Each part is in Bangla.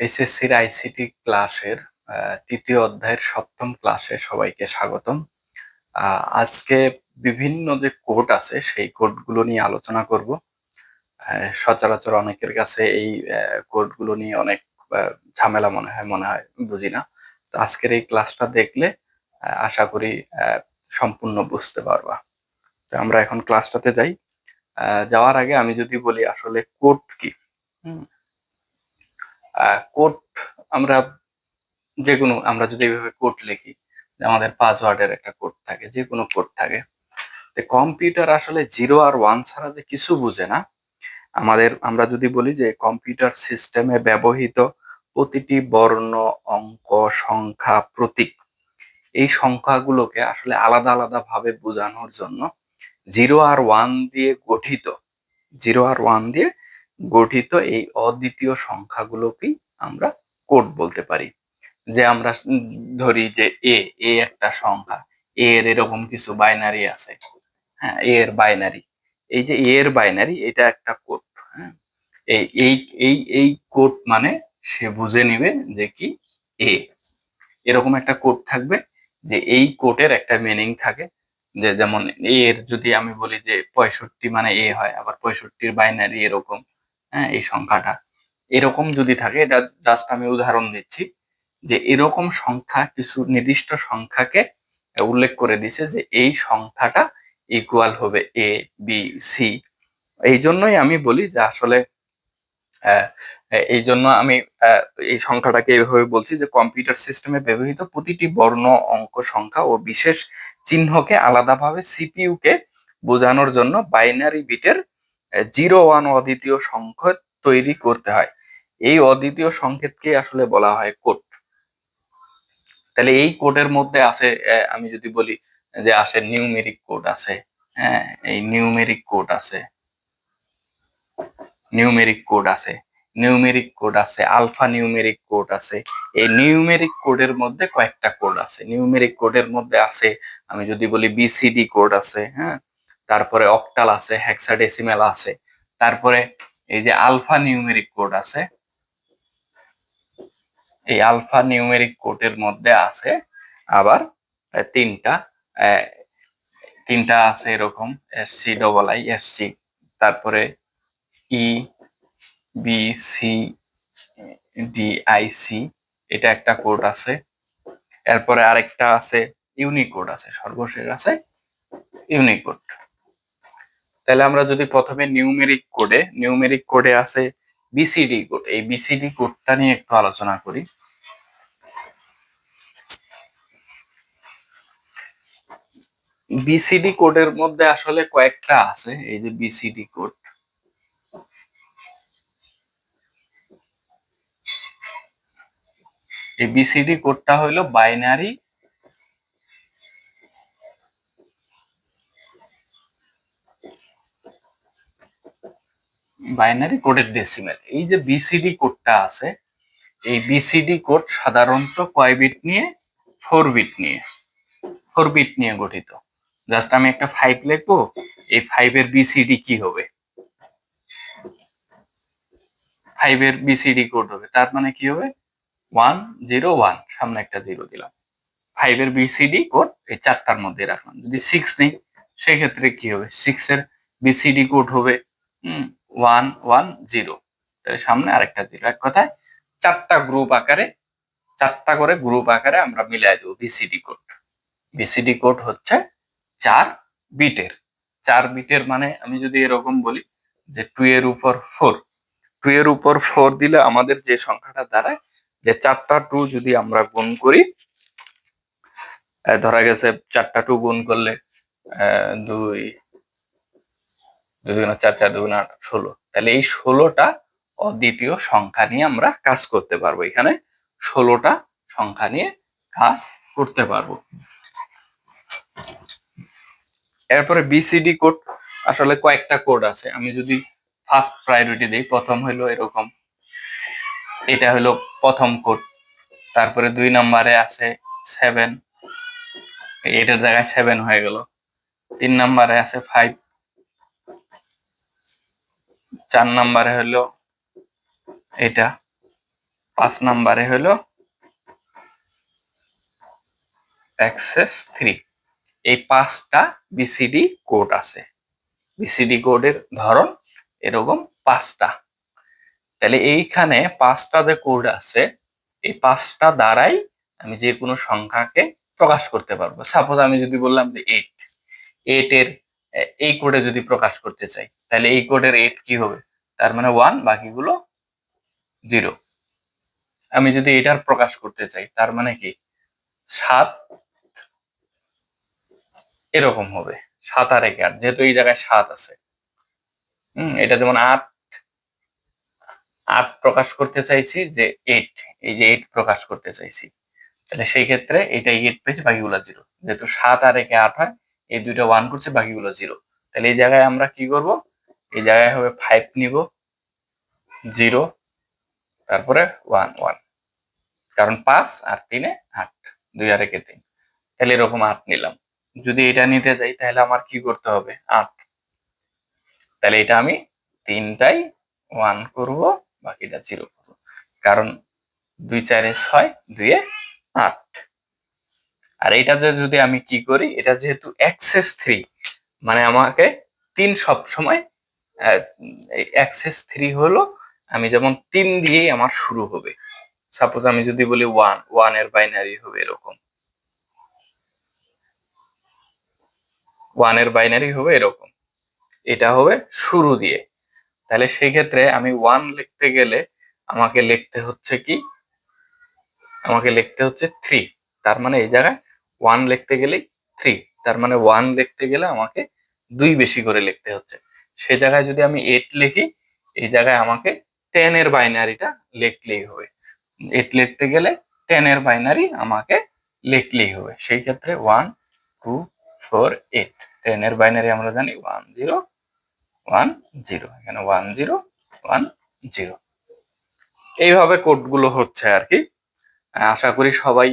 এসএসসির আইসিটি ক্লাসের তৃতীয় অধ্যায়ের সপ্তম ক্লাসে সবাইকে স্বাগতম। আজকে বিভিন্ন যে কোড আছে, সেই কোডগুলো নিয়ে আলোচনা করব। সচরাচর অনেকের কাছে এই কোডগুলো নিয়ে অনেক ঝামেলা মনে হয় মনে হয়, বুঝি না। তো আজকের এই ক্লাসটা দেখলে আশা করি সম্পূর্ণ বুঝতে পারবা। তো আমরা এখন ক্লাসটাতে যাই। যাওয়ার আগে আমি যদি বলি আসলে কোড কি? কোড আমরা যে কোনো আমরা যদি এইভাবে কোড লিখি আমাদের পাসওয়ার্ডের একটা কোড থাকে যে কোনো কোড থাকে তো কম্পিউটার আসলে জিরো আর ওয়ান ছাড়া যে কিছু বুঝে না। আমাদের আমরা যদি বলি যে কম্পিউটার সিস্টেমে ব্যবহৃত প্রতিটি বর্ণ অঙ্ক সংখ্যা প্রতীক এই সংখ্যাগুলোকে আসলে আলাদা আলাদা ভাবে বোঝানোর জন্য জিরো আর ওয়ান দিয়ে গঠিত, জিরো আর ওয়ান দিয়ে গঠিত এই অদ্বিতীয় সংখ্যাগুলোকেই আমরা কোড বলতে পারি। যে আমরা ধরি যে এ এ একটা সংখ্যা এর এরকম কিছু বাইনারি আছে হ্যাঁ এ এর বাইনারি এই যে এ এর বাইনারি এটা একটা কোড হ্যাঁ। এই এই এই কোড মানে সে বুঝে নিবে যে কি এ এরকম একটা কোড থাকবে যে এই কোডের একটা মিনিং থাকে যে যেমন এর যদি আমি বলি যে পঁয়ষট্টি মানে এ হয়, আবার পঁয়ষট্টির বাইনারি এরকম হ্যাঁ এই সংখ্যাটা। এরকম যদি থাকে, এটা জাস্ট আমি উদাহরণ দিচ্ছি, যে এরকম সংখ্যা, কিছু নির্দিষ্ট সংখ্যাকে উল্লেখ করে দিছে যে এই সংখ্যাটা ইকুয়াল হবে এ বি সি এই জন্যই আমি বলি যে আসলে এই জন্য আমি এই সংখ্যাটাকে এইভাবে বলছি যে কম্পিউটার সিস্টেমে ব্যবহৃত প্রতিটি বর্ণ অঙ্ক সংখ্যা ও বিশেষ চিহ্নকে আলাদাভাবে সিপিইউ কে বোঝানোর জন্য বাইনারি বিটের জিরো ওয়ান অদ্বিতীয় সংখ্যা তৈরি করতে হয়। এই অদ্বিতীয় সংকেতকে আসলে বলা হয় কোড তাহলে এই কোডের মধ্যে আছে আমি যদি বলি যে আসে নিউমেরিক কোড আছে হ্যাঁ এই নিউমেরিক কোড আছে। নিউমেরিক কোড আছে নিউমেরিক কোড আছে আলফা নিউমেরিক কোড আছে, এই নিউমেরিক কোডের মধ্যে কয়েকটা কোড আছে। নিউমেরিক কোডের মধ্যে আছে, আমি যদি বলি বিসিডি কোড আছে হ্যাঁ? তারপরে অক্টাল আছে হেক্সাডেসিমেল আছে, তারপরে এই যে আলফা নিউমেরিক কোড আছে, এই আলফা নিউমেরিক কোডের মধ্যে আছে আবার তিনটা তিনটা আছে এরকম S C double I S C তারপরে E B C D I C এটা একটা কোড আছে। এরপরে আরেকটা আছে ইউনিকোড আছে, সর্বশেষ আছে ইউনিকোড তাহলে আমরা যদি প্রথমে নিউমেরিক কোডে নিউমেরিক কোডে আছে বিসিডি কোড এই বিসিডি কোডটা নিয়ে একটু আলোচনা করি। বিসিডি কোডের মধ্যে আসলে কয়েকটা আছে, এই যে বিসিডি কোড এই বিসিডি কোডটা হলো বাইনারি বাইনারি কোডের ডেসিমেল। এই যে বিসিডি কোডটা আছে, এই বিসিডি কোড সাধারণত কয় বিট নিয়ে? ফোর বিট নিয়ে। ফোর বিট নিয়ে গঠিত। জাস্ট আমি একটা ফাইভ লিখব, এই ফাইভের বিসিডি কি হবে? ফাইভের বিসিডি কোড হবে। তার মানে কি হবে? ওয়ান জিরো ওয়ান, সামনে একটা জিরো দিলাম। ফাইভের বিসিডি কোড এই চারটার মধ্যে রাখলাম। যদি সিক্স নেই, সেক্ষেত্রে কি হবে? সিক্স এর বিসিডি কোড হবে ওয়ান ওয়ান, জিরো। তাহলে সামনে আরেকটা জিরো। এক কথায়, চারটা গ্রুপ আকারে, চারটা করে গ্রুপ আকারে আমরা মিলাই দেবো বিসিডি কোড বিসিডি কোড হচ্ছে চার বিটের। চার বিটের মানে আমি যদি এরকম বলি যে টু এর উপর ফোর টু এর উপর ফোর দিলে আমাদের যে সংখ্যাটা দাঁড়ায় যে চারটা টু যদি আমরা গুণ করি ধরা গেছে চারটা টু গুণ করলে দুই দুই চার চার দুগুণ আট ষোলো। তাহলে এই ষোলোটা অদ্বিতীয় সংখ্যা নিয়ে আমরা কাজ করতে পারব। এখানে ষোলোটা সংখ্যা নিয়ে কাজ করতে পারব। এরপরে বিসিডি কোড আসলে কয়েকটা কোড আছে। আমি যদি ফার্স্ট প্রায়োরিটি দিই, প্রথম হলো এরকম। এটা হলো প্রথম কোড। তারপরে দুই নম্বরে আছে সেভেন এটার জায়গায় সেভেন হয়ে গেল। তিন নম্বরে আছে ফাইভ চার নাম্বারে হলো এটা। পাঁচ নাম্বারে হলো অ্যাক্সেস থ্রি এই পাঁচটা বিসিডি কোড আছে। বিসিডি কোডের ধরন এরকম পাঁচটা। তাহলে এইখানে পাঁচটা যে কোড আছে, এই পাঁচটা দ্বারাই আমি যে কোনো সংখ্যাকে প্রকাশ করতে পারব। সাপোজ আমি যদি বললাম যে এইট এইট এর এই কোডে যদি প্রকাশ করতে চাই, তাহলে এই কোডের এইট কি হবে? তার মানে ওয়ান বাকিগুলো জিরো আমি যদি এটার প্রকাশ করতে চাই, তার মানে কি? সাত এরকম হবে, সাত আর এক আট যেহেতু এই জায়গায় সাত আছে। হম, এটা যেমন আট আট প্রকাশ করতে চাইছি, যে এইট এই যে এইট প্রকাশ করতে চাইছি। তাহলে সেই ক্ষেত্রে এটা এইট পেয়েছি, বাকিগুলো জিরো যেহেতু সাত আর একে আট হয়, এই দুইটা ওয়ান করছে, বাকিগুলো জিরো তাহলে এই জায়গায় আমরা কি করব? এই জায়গায় হবে ফাইভ নিব জিরো তারপরে ওয়ান ওয়ান কারণ পাঁচ আর তিনে আট, দুই আর একে তিন। তাহলে এরকম আট নিলাম। যদি এটা নিতে যাই, তাহলে আমার কি করতে হবে? আট। তাহলে এটা আমি তিনটাই ওয়ান করব বাকিটা জিরো করব কারণ দুই চারে ছয়, দুইয়ে আট। আর এইটাতে যদি আমি কি করি, এটা যেহেতু অ্যাক্সেস থ্রি মানে আমাকে তিন সব সময় অ্যাক্সেস থ্রি হলো, আমি যেমন তিন দিয়েই আমার শুরু হবে। সাপোজ আমি যদি বলি ওয়ান ওয়ানের বাইনারি হবে এরকম। ওয়ানের বাইনারি হবে এরকম। এটা হবে শুরু দিয়ে। তাহলে সেই ক্ষেত্রে আমি ওয়ান লিখতে গেলে আমাকে লিখতে হচ্ছে কি? আমাকে লিখতে হচ্ছে থ্রি তার মানে এই জায়গায় ওয়ান লিখতে গেলে থ্রি তার মানে ওয়ান লিখতে গেলে আমাকে দুই বেশি করে লিখতে হচ্ছে। সে জায়গায় যদি আমি এইট লিখি, এই জায়গায় আমাকে টেন এর বাইনারিটা লিখলেই হবে। এইট লিখতে গেলে টেন এর বাইনারি আমাকে লিখলেই হবে। সেই ক্ষেত্রে one two four eight ten এর বাইনারি আমরা জানি ওয়ান জিরো ওয়ান জিরো, এখানে ওয়ান জিরো ওয়ান জিরো। এইভাবে কোডগুলো হচ্ছে আর কি। আশা করি সবাই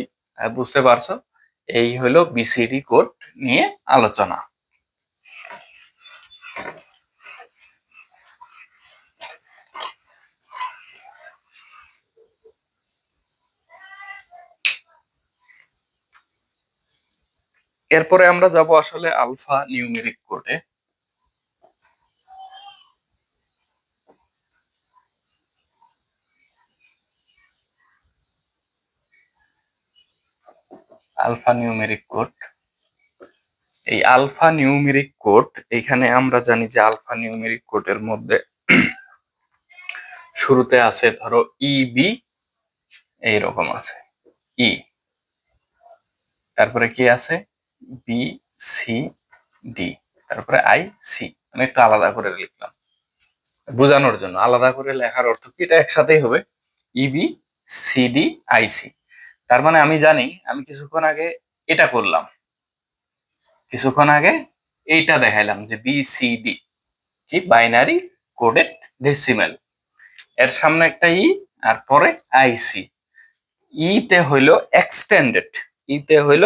বুঝতে পারছ। এই হলো বিসিডি কোড নিয়ে আলোচনা। এরপরে আমরা যাব আসলে আলফা নিউমেরিক কোডে আলফা নিউমেরিক কোড এই আলফা নিউমেরিক কোড এখানে আমরা জানি যে আলফা নিউমেরিক কোডের মধ্যে শুরুতে আছে ধরো ইবি এইরকম আছে। ই তারপরে কি আছে? বি সি ডি তারপরে আই সি আমি একটু আলাদা করে লিখলাম। বোঝানোর জন্য। আলাদা করে লেখার অর্থ কি? এটা একসাথেই হবে। ইবি সিডি আইসি তার মানে আমি জানি, আমি কিছুক্ষণ আগে এটা করলাম। কিছুক্ষণ আগে এইটা দেখাইলাম যে বি সি ডি কি? বাইনারি কোডেড ডেসিমেল এর সামনে একটা ই আর পরে আইসি ইতে হইল এক্সটেন্ডেড ইতে হইল,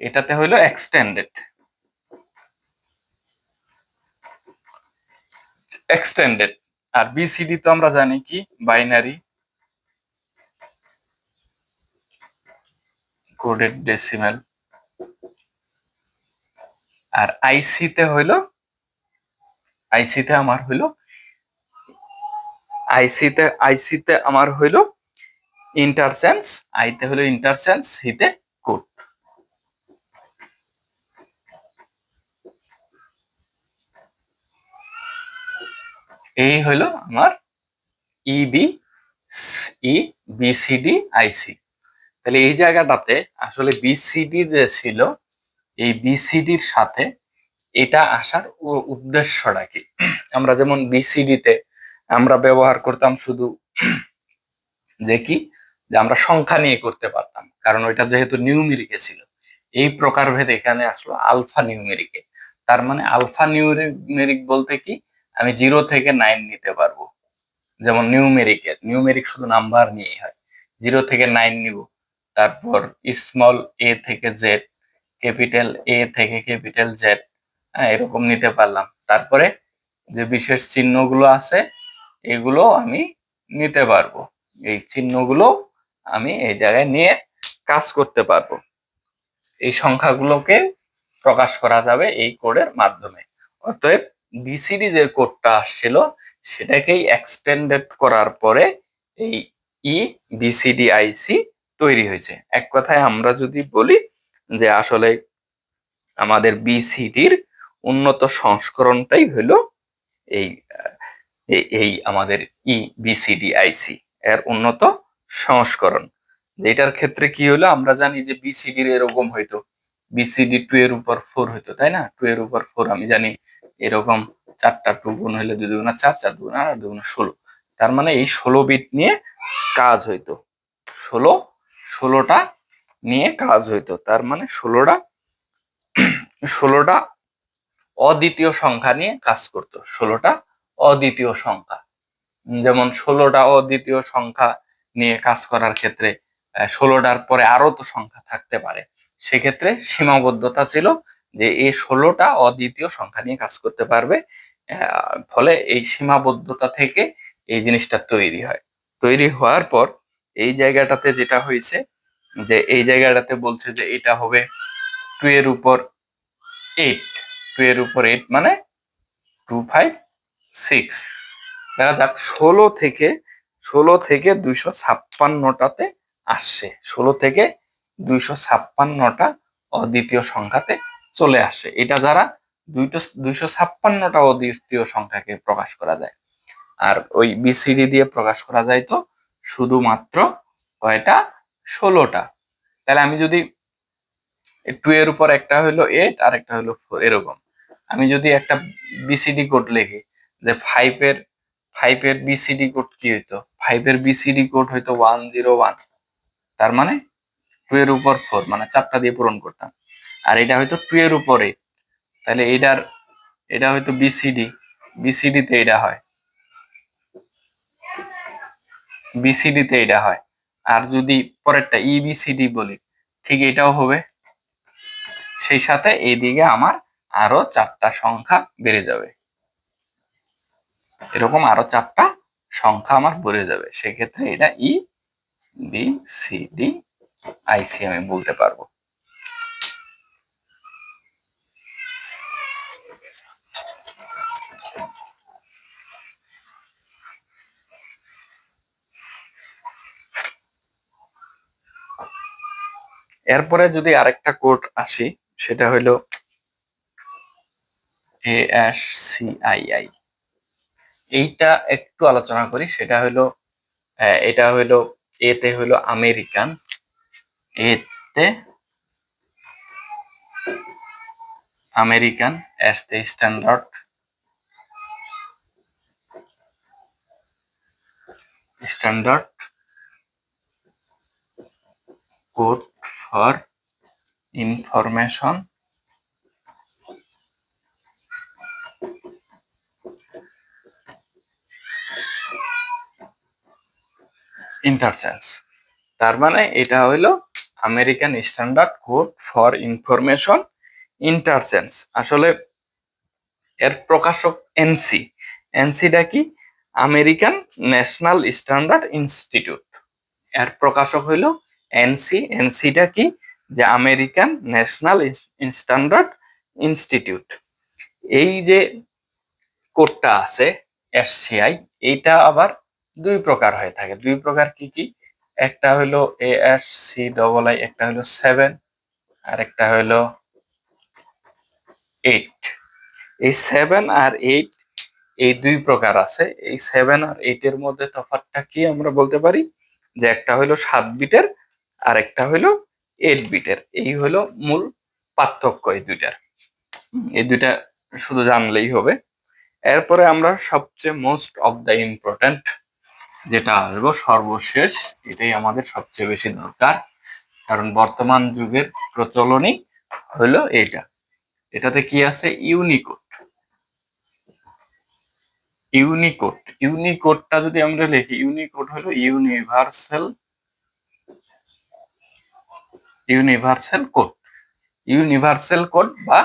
এটাতে হইল এক্সটেন্ডেড এক্সটেন্ডেড আর বিসিডি তো আমরা জানি কি? বাইনারি কোডেড ডেসিমেল আর আইসিতে হইল আইসিতে আমার হইল আইসিতে আইসিতে আমার হইল ইন্টারসেন্স আইতে হলো ইন্টারসেন্স সিতে কোড এই হলো আমার ইবি ই বিসিডি আইসি তাহলে এই জায়গাটাতে আসলে বিসিডি যে ছিল, এই বিসিডির সাথে এটা আসার উদ্দেশ্যটা কি? আমরা যেমন বিসিডিতে আমরা ব্যবহার করতাম শুধু যে কি? যে আমরা সংখ্যা নিয়ে করতে পারতাম। কারণ ওইটা যেহেতু নিউমেরিকে ছিল। এই প্রকারভেদ এখানে আসলো আলফা নিউমেরিকে তার মানে আলফা নিউমেরিক বলতে কি? আমি জিরো থেকে নাইন নিতে পারব। যেমন নিউমেরিকে নিউমেরিক শুধু নাম্বার নিয়েই হয়। জিরো থেকে নাইন নিব। তারপর স্মল এ থেকে জেড ক্যাপিটাল এ থেকে ক্যাপিটাল জেড হ্যাঁ এরকম নিতে পারলাম। তারপরে যে বিশেষ চিহ্নগুলো আছে, এগুলো আমি নিতে পারব। এই চিহ্নগুলো আমি এই জায়গায় নিয়ে কাজ করতে পারব। এই সংখ্যাগুলোকে প্রকাশ করা যাবে এই কোডের মাধ্যমে। অতএব বিসিডি যে কোডটা আসছিল, সেটাকেই এক্সটেন্ডেড করার পরে এই ই বিসিডি আইসি তৈরি হয়েছে। এক কথায় আমরা যদি বলি যে আসলে আমাদের বিসিডির উন্নত সংস্করণটাই হলো এই এই আমাদের ই বিসিডি আইসি এর উন্নত সংস্করণ। যেটার ক্ষেত্রে কি হলো আমরা জানি যে বিসিডির এরকম হইতো। বিসিডি টু এর উপর ফোর হইতো, তাই না? টু এর উপর ফোর আমি জানি এরকম চারটা টু গুণ হইলে দুই দুগুণা চার চার দুগুণা আর দুগুণা ষোলো। তার মানে এই ষোলো বিট নিয়ে কাজ হইতো। ষোলো ষোলোটা নিয়ে কাজ হইতো। তার মানে ষোলোটা ষোলোটা অদ্বিতীয় সংখ্যা নিয়ে কাজ করত। ষোলোটা অদ্বিতীয় সংখ্যা। যেমন ষোলোটা অদ্বিতীয় সংখ্যা নিয়ে কাজ করার ক্ষেত্রে ষোলোটার পরে আরও তো সংখ্যা থাকতে পারে। সেক্ষেত্রে সীমাবদ্ধতা ছিল যে এই ষোলোটা অদ্বিতীয় সংখ্যা নিয়ে কাজ করতে পারবে ফলে এই সীমাবদ্ধতা থেকে এই জিনিসটা তৈরি হয়। তৈরি হওয়ার পর এই জায়গাটাতে যেটা হয়েছে, যে এই জায়গাটাতে বলছে যে এটা হবে টু এর উপর এইট টু এর উপর এইট মানে টু ফাইভ সিক্স দেখা যাক, ষোলো থেকে ষোলো থেকে দুইশো ছাপ্পান্নটাতে আসছে। ষোলো থেকে দুইশো ছাপ্পান্নটা অদ্বিতীয় সংখ্যাতে চলে আসে। এটা যারা দুইটো, দুইশো ছাপ্পান্নটা অদ্বিতীয় সংখ্যাকে প্রকাশ করা যায়। আর ওই বিসিডি দিয়ে প্রকাশ করা যায় তো শুধুমাত্র কয়টা? ষোলোটা। তাহলে আমি যদি টু এর উপর একটা হলো এইট আর একটা হলো ফোর এরকম। আমি যদি একটা বিসিডি কোড লিখি, যে ফাইভের ফাইভের বিসিডি কোড কি হইতো? ফাইভের বিসিডি কোড হইতো ওয়ান জিরো ওয়ান তার মানে টু এর উপর ফোর মানে চারটা দিয়ে পূরণ করতাম। আর এটা হয়তো টু এর উপর তাহলে এটার এটা হয়তো বিসিডি বিসিডিতে এটা হয়। বিসিডিতে এটা হয়। আর যদি পরেরটা ইবিসিডি e বলি, ঠিক এটাও হবে। সেই সাথে এইদিকে আমার আরও চারটা সংখ্যা বেড়ে যাবে। এরকম আরও চারটা সংখ্যা আমার বেড়ে যাবে। সেক্ষেত্রে এটা E B C D IC আমি বলতে পারব। এরপরে যদি আরেকটা কোড আসি, সেটা হলো A S C I I. এইটা একটু আলোচনা করি, সেটা হলো এটা হলো এতে হলো আমেরিকান। এতে আমেরিকান এস তে standard standard code for information interchange তার মানে এটা হইল American standard code for information interchange আসলে এর প্রকাশক এনসি এনসিটা কি? আমেরিকান ন্যাশনাল স্ট্যান্ডার্ড ইনস্টিটিউট এর প্রকাশক হইল এনসি এনসিটা কি? যে আমেরিকান ন্যাশনাল স্ট্যান্ডার্ড ইনস্টিটিউট এই যে কোডটা আছে এসসিআই এইটা আবার দুই প্রকার হয়ে থাকে। দুই প্রকার কি কি? একটা হলো A S C double I একটা হলো সেভেন আর একটা হলো এইট এই সেভেন আর এইট এই দুই প্রকার আছে। এই সেভেন আর এইট এর মধ্যে তফাৎটা কি আমরা বলতে পারি? যে একটা হলো সাত বিটের আর একটা হলো এইট বিটের এই হলো মূল পার্থক্য এই দুইটার। এই দুইটা শুধু জানলেই হবে। এরপরে আমরা সবচেয়ে মোস্ট অফ দ্য ইম্পর্টেন্ট যেটা আসব সর্বশেষ এটাই আমাদের সবচেয়ে বেশি দরকার। কারণ বর্তমান যুগের প্রচলনই হলো এটা এটাতে কি আছে? ইউনিকোড ইউনিকোড ইউনিকোডটা যদি আমরা লিখি ইউনিকোড হলো universal universal code universal code বা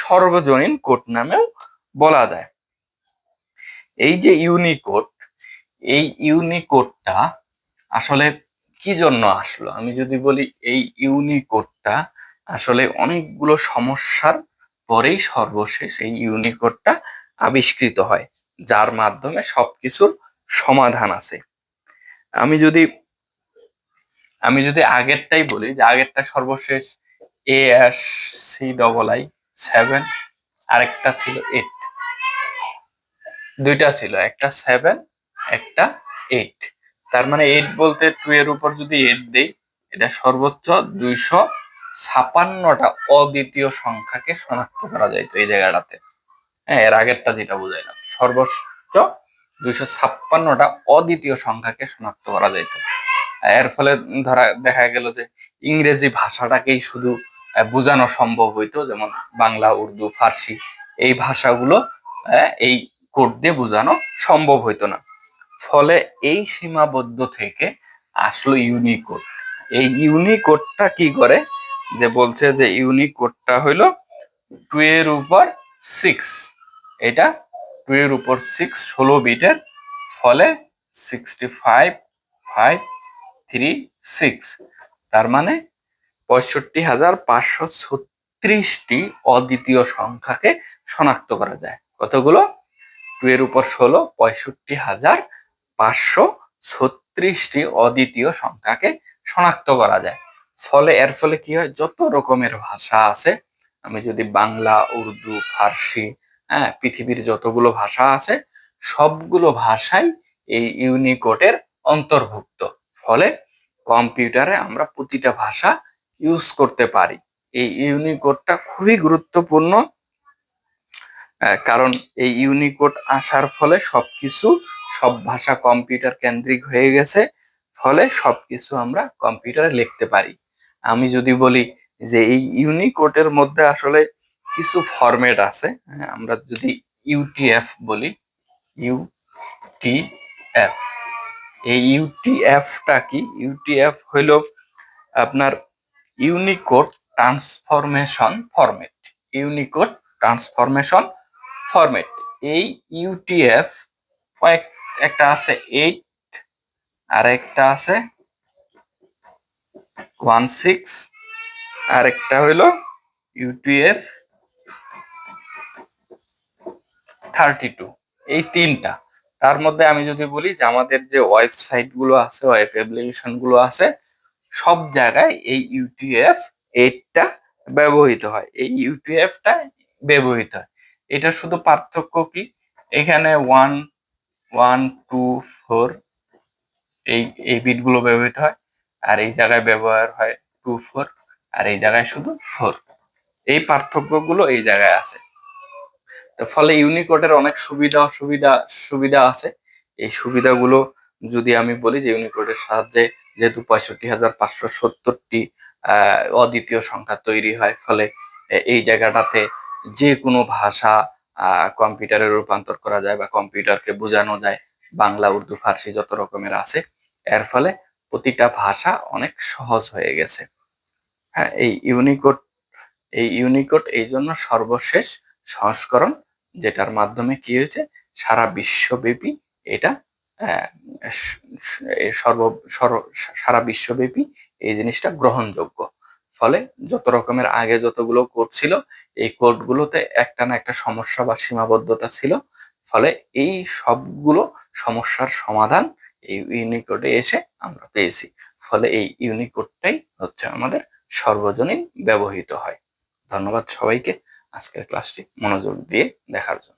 সর্বজনীন কোড নামেও বলা যায়। এই যে ইউনিকোড এই ইউনিকোডটা আসলে কি জন্য আসলো? আমি যদি বলি এই ইউনিকোডটা আসলে অনেকগুলো সমস্যার পরেই সর্বশেষ এই ইউনিকোডটা আবিষ্কৃত হয়, যার মাধ্যমে সবকিছুর সমাধান আছে। আমি যদি আমি যদি আগেরটাই বলি, যে আগেরটা সর্বশেষ A C double I seven আরেকটা ছিল এইট দুইটা ছিল, একটা সেভেন একটা এইট তার মানে এইট বলতে টু এর উপর যদি এইট দেই, এটা সর্বোচ্চ দুইশো ছাপান্নটা অদ্বিতীয় সংখ্যাকে শনাক্ত করা যাইতো এই জায়গাটাতে। হ্যাঁ এর আগেরটা যেটা বুঝাইলাম, সর্বোচ্চ দুইশো ছাপ্পান্নটা অদ্বিতীয় সংখ্যাকে শনাক্ত করা যাইতো এর ফলে ধরা দেখা গেল যে ইংরেজি ভাষাটাকেই শুধু বোঝানো সম্ভব হইতো, যেমন বাংলা, উর্দু, ফার্সি, এই ভাষাগুলো এই কোড দিয়ে বোঝানো সম্ভব হইতো না। ফলে এই সীমাবদ্ধ থেকে আসলো ইউনিকোড এই ইউনিকোডটা কি করে? যে বলছে যে ইউনিকোডটা হইল টু এর উপর সিক্স এটা টু এর উপর সিক্স ষোলো বিটের ফলে sixty five five three six তার মানে পঁয়ষট্টি হাজার পাঁচশো ছত্রিশটি অদ্বিতীয় সংখ্যাকে শনাক্ত করা যায়। কতগুলো? টু এর উপর ষোলো, পঁয়ষট্টি হাজার পাঁচশো ছত্রিশটি অদ্বিতীয় সংখ্যাকে শনাক্ত করা যায়। ফলে, এর ফলে কি হয়? যত রকমের ভাষা আছে, আমি যদি বাংলা, উর্দু, ফার্সি হ্যাঁ পৃথিবীর যতগুলো ভাষা আছে, সবগুলো ভাষাই এই ইউনিকোডের অন্তর্ভুক্ত। ফলে কম্পিউটারে আমরা প্রতিটা ভাষা ইউজ করতে পারি। এই ইউনিকোডটা খুবই গুরুত্বপূর্ণ কারণ এই ইউনিকোড আসার ফলে সবকিছু সব ভাষা কম্পিউটার কেন্দ্রিক হয়ে গেছে ফলে সবকিছু আমরা কম্পিউটারে লিখতে পারি। আমি যদি বলি যে এই ইউনিকোডের মধ্যে আসলে কিছু ফরম্যাট আছে হ্যাঁ, আমরা যদি ইউটিএফ বলি ইউটিএফ এই ইউটিএফটা কি? ইউটিএফ হইল আপনার Unicode transformation format Unicode transformation format এই ইউটিএফ কয়েক একটা আছে এইট আর একটা আছে ওয়ান সিক্স আর একটা হইল ইউটিএফ থার্টি টু এই তিনটা। তার মধ্যে আমি যদি বলি যে আমাদের যে ওয়েবসাইটগুলো আছে ওয়েব অ্যাপ্লিকেশনগুলো আছে, সব জায়গায় এই ইউটিএফ এইটটা ব্যবহৃত হয়। এই ইউটিএফটা ব্যবহৃত হয়। এটা শুধু পার্থক্য কি? এখানে ওয়ান ওয়ান টু ফোর এই এই বিটগুলো ব্যবহৃত হয়। আর এই জায়গায় ব্যবহার হয় টু ফোর আর এই জায়গায় শুধু ফোর এই পার্থক্যগুলো এই জায়গায় আছে। ফলে ইউনিকোডের অনেক সুবিধা, অসুবিধা, সুবিধা আছে। এই সুবিধাগুলো যদি আমি বলি যে ইউনিকোডের সাহায্যে যেহেতু পঁয়ষট্টি হাজার পাঁচশো সত্তরটি অদ্বিতীয় সংখ্যা তৈরি হয়, ফলে এই জায়গাটাতে যে কোনো ভাষা কম্পিউটারে রূপান্তর করা যায় বা কম্পিউটারকে বোঝানো যায়, বাংলা, উর্দু, ফার্সি যত রকমের আছে, এর ফলে প্রতিটা ভাষা অনেক সহজ হয়ে গেছে। হ্যাঁ এই ইউনিকোড এই ইউনিকোড এই জন্য সর্বশেষ সংস্করণ যেটার মাধ্যমে কি হয়েছে? সারা বিশ্বব্যাপী এটা সর্ব, সারা বিশ্বব্যাপী এই জিনিসটা গ্রহণযোগ্য। ফলে যত রকমের আগে যতগুলো কোড ছিল, এই কোডগুলোতে একটা না একটা সমস্যা বা সীমাবদ্ধতা ছিল। ফলে এই সবগুলো সমস্যার সমাধান এই ইউনিকোডে এসে আমরা পেয়েছি। ফলে এই ইউনিকোডটাই হচ্ছে আমাদের সর্বজনীন ব্যবহৃত হয়। ধন্যবাদ সবাইকে। আজকের ক্লাসটি মনোযোগ দিয়ে দেখার জন্য।